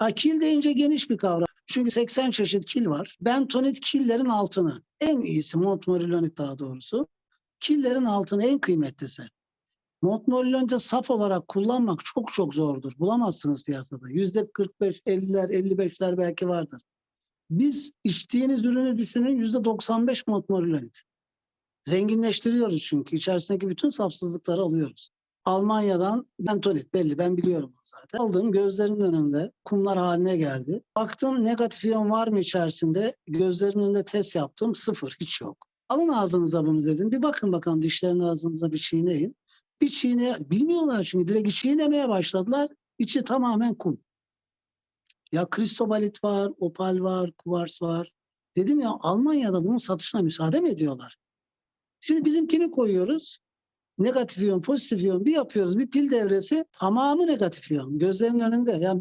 Ha, kil deyince geniş bir kavram. Çünkü 80 çeşit kil var. Bentonit killerin altını. En iyisi Montmorillonit daha doğrusu. Killerin altını en kıymetlisi. Montmorillonit'i saf olarak kullanmak çok çok zordur. Bulamazsınız piyasada. Yüzde 45, 50'ler, 55'ler belki vardır. Biz içtiğiniz ürünü düşünün yüzde 95 Montmorillonit. Zenginleştiriyoruz çünkü. içerisindeki bütün safsızlıkları alıyoruz. Almanya'dan bentonit belli ben biliyorum zaten. Aldım gözlerinin önünde kumlar haline geldi. Baktım negatif iyon var mı içerisinde? Gözlerinin önünde test yaptım. Sıfır hiç yok. Alın ağzınıza bunu dedim. Bir bakın bakalım dişlerin ağzınıza bir çiğneyin. Bir çiğne bilmiyorlar çünkü direkt çiğnemeye başladılar. İçi tamamen kum. Ya kristobalit var, opal var, kuvars var. Dedim ya Almanya'da bunun satışına müsaade mi ediyorlar? Şimdi bizimkini koyuyoruz. Negatif iyon, pozitif iyon bir yapıyoruz. Bir pil devresi tamamı negatif iyon. Gözlerinin önünde. Yani